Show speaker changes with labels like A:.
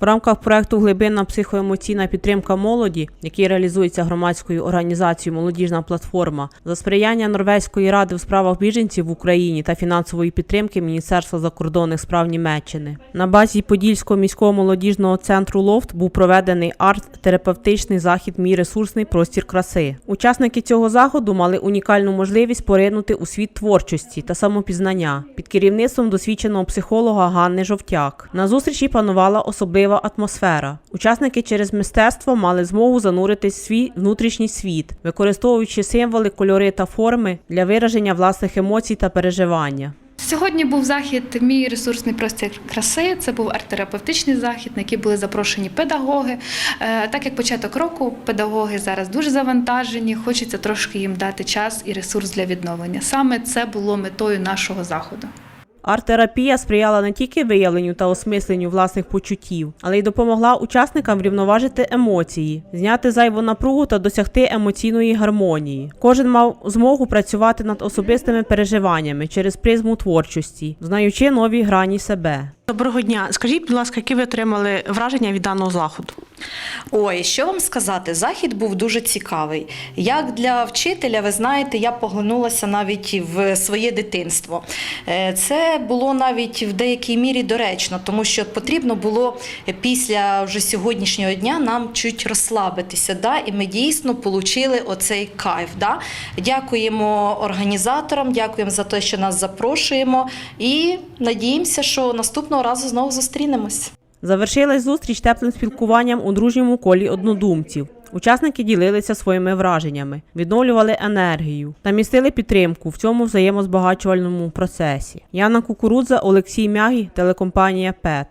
A: В рамках проекту Глибинна психоемоційна підтримка молоді, який реалізується громадською організацією Молодіжна платформа, за сприяння Норвезької ради у справах біженців в Україні та фінансової підтримки Міністерства закордонних справ Німеччини. На базі Подільського міського молодіжного центру Лофт був проведений арт-терапевтичний захід Мій ресурсний простір краси. Учасники цього заходу мали унікальну можливість поринути у світ творчості та самопізнання під керівництвом досвідченого психолога Ганни Жовтяк. На зустрічі панувала особлива атмосфера. Учасники через мистецтво мали змогу зануритись в свій внутрішній світ, використовуючи символи, кольори та форми для вираження власних емоцій та переживання.
B: Сьогодні був захід Мій ресурсний простір краси. Це був арт-терапевтичний захід, на який були запрошені педагоги. Е, Так як початок року педагоги зараз дуже завантажені, хочеться трошки їм дати час і ресурс для відновлення. Саме це було метою нашого заходу.
A: Арт-терапія сприяла не тільки виявленню та осмисленню власних почуттів, але й допомогла учасникам врівноважити емоції, зняти зайву напругу та досягти емоційної гармонії. Кожен мав змогу працювати над особистими переживаннями через призму творчості, знаючи нові грані себе.
C: Доброго дня. Скажіть, будь ласка, які ви отримали враження від даного заходу?
D: Ой, що вам сказати? Захід був дуже цікавий. Як для вчителя, ви знаєте, я поглинулася навіть в своє дитинство. Е, Це було навіть в деякій мірі доречно, тому що потрібно було після вже сьогоднішнього дня нам чуть розслабитися. Да? І ми дійсно отримали оцей кайф. Да? Дякуємо організаторам, дякуємо за те, що нас запрошуємо, і надіємося, що наступного разу знову зустрінемось.
A: Завершилась зустріч теплим спілкуванням у дружньому колі однодумців. Учасники ділилися своїми враженнями, відновлювали енергію та містили підтримку в цьому взаємозбагачувальному процесі. Яна Кукурудза, Олексій Мягі, телекомпанія ПЕТ.